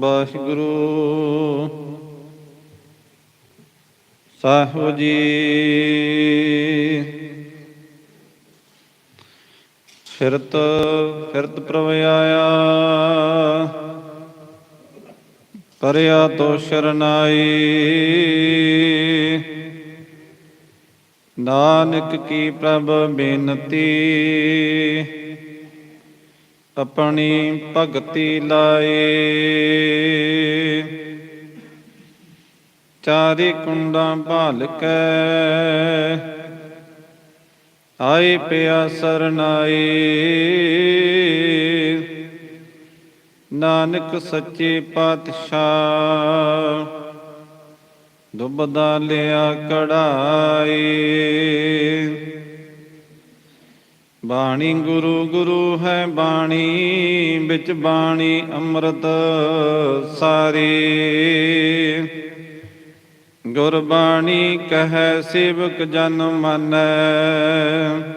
ਵਾਹਿਗੁਰੂ। ਸਾਹਿਬ ਜੀ। ਫਿਰਤ ਫਿਰਤ ਪ੍ਰਭ ਆਇਆ। ਪਰਿਆ ਤੋ ਸ਼ਰਨਾਈ ਨਾਨਕ ਕੀ ਪ੍ਰਭ ਬੇਨਤੀ। ਆਪਣੀ ਭਗਤੀ ਲਾਏ। ਚਾਰੇ ਕੁੰਡਾਂ ਭਾਲ ਆਏ ਪਿਆ ਸਰਨਾਏ। ਨਾਨਕ ਸੱਚੇ ਪਾਤਸ਼ਾਹ ਦੁਬਦਾ ਲਿਆ ਕੜਾਈ ਬਾਣੀ ਗੁਰੂ ਗੁਰੂ ਹੈ ਬਾਣੀ, ਵਿੱਚ ਬਾਣੀ ਅੰਮ੍ਰਿਤ ਸਾਰੀ। ਗੁਰਬਾਣੀ ਕਹੈ, ਸੇਵਕ ਜਨ ਮੰਨੈ।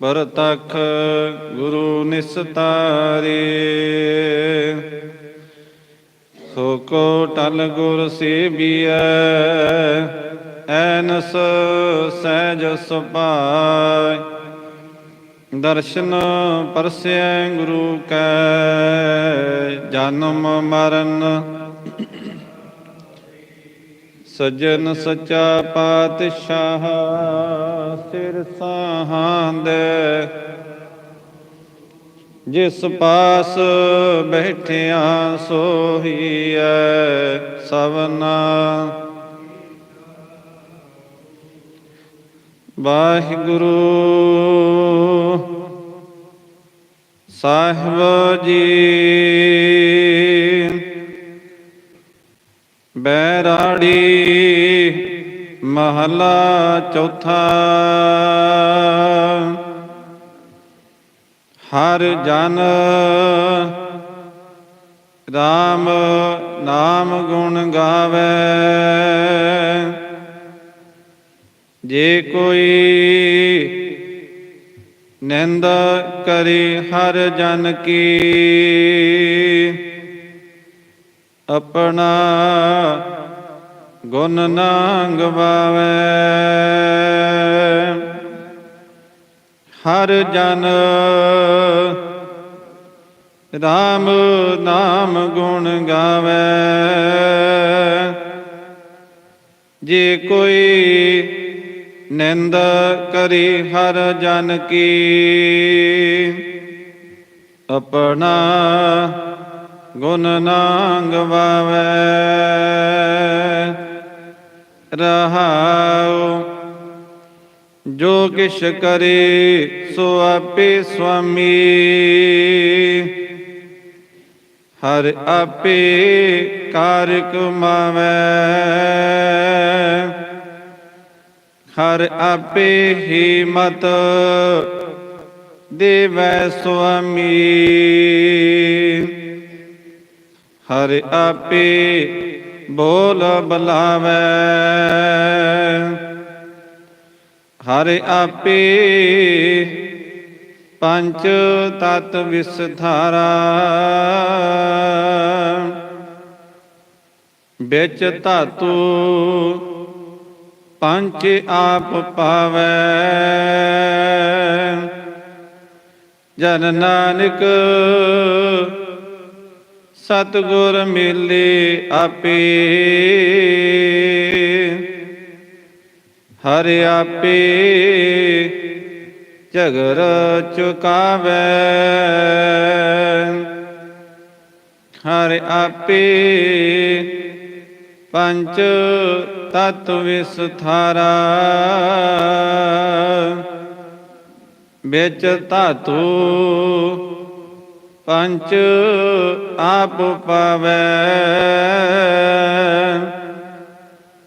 ਪਰਤਖ ਗੁਰੂ ਨਿਸਤਾਰੇ। ਸੋ ਕੋ ਟਲ ਗੁਰ ਸੇਬੀਐ ਐਨਸ ਸਹਿਜ ਸੁਭਾਇ। ਦਰਸ਼ਨ ਪਰਸੈ ਗੁਰੂ ਕੈ, ਜਨਮ ਮਰਨ। ਸਜਣ ਸਚਾ ਪਾਤਸ਼ਾਹ ਸਿਰ ਸਾਹਾਂਦੇ। ਜਿਸ ਪਾਸ ਬੈਠਿਆ ਸੋਹੀਐ ਸਵਨਾ। ਵਾਹਿਗੁਰੂ ਸਾਹਿਬ ਜੀ। ਬੈਰਾੜੀ ਮਹਲਾ ਚੌਥਾ। ਹਰ ਜਨ ਰਾਮ ਨਾਮ ਗੁਣ ਗਾਵੇ। ਜੇ ਕੋਈ ਨਿੰਦ ਕਰੇ ਹਰ ਜਨ ਕੀ। ਆਪਣਾ ਗੁਣ ਨਾ ਗਵਾਵੇ ਹਰ ਜਨ ਰਾਮ ਨਾਮ ਗੁਣ ਗਾਵੇ। ਜੇ ਕੋਈ ਨਿੰਦ ਕਰੀ ਹਰ ਜਨ ਕੀ। ਆਪਣਾ ਗੁਣ ਨਾ ਗਵਾਵੇ ਰਹਾਉ, ਜੋ ਕਿਛ ਕਰੇ ਸੋ ਆਪੇ ਸੁਆਮੀ। ਹਰ ਆਪੇ ਕਾਰ ਕਮਾਵੇ ਹਰ ਆਪੇ ਹੀ ਮਤ ਦੇਵੈ ਸੁਆਮੀ। ਹਰ ਆਪੇ ਬੋਲ ਬਲਾਵੇ। ਹਰ ਆਪੇ ਪੰਜ ਤਤ ਵਿਸਥਾਰਾ। ਵਿੱਚ ਧਾਤੂ ਪੰਜ ਆਪ ਪਾਵੈ। ਜਨ ਨਾਨਕ ਸਤਗੁਰ ਮਿਲੇ ਆਪੇ। ਹਰ ਆਪੇ ਝਗਰ ਚੁਕਾਵੇ। ਹਰ ਆਪੇ ਪੰਚ ਤਤ ਵਿਸਥਾਰਾ। ਵਿੱਚ ਧਾਤੂ ਪੰਚ ਆਪ ਪਾਵੇ।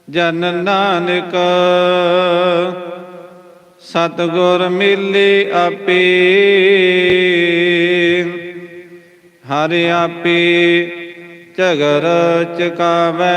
ਜਨ ਨਾਨਕ ਸਤਗੁਰ ਮਿਲੇ ਆਪੇ। ਹਰ ਆਪੇ ਝਗਰ ਚਕਾਵੇ